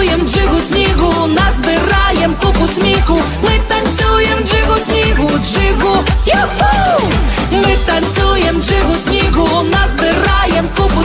танцюєм, джигу снігу, назбираєм купу сміху, ми танцюєм, джигу снігу, джигу, юху! ми танцюєм, джигу снігу, назбираєм купу.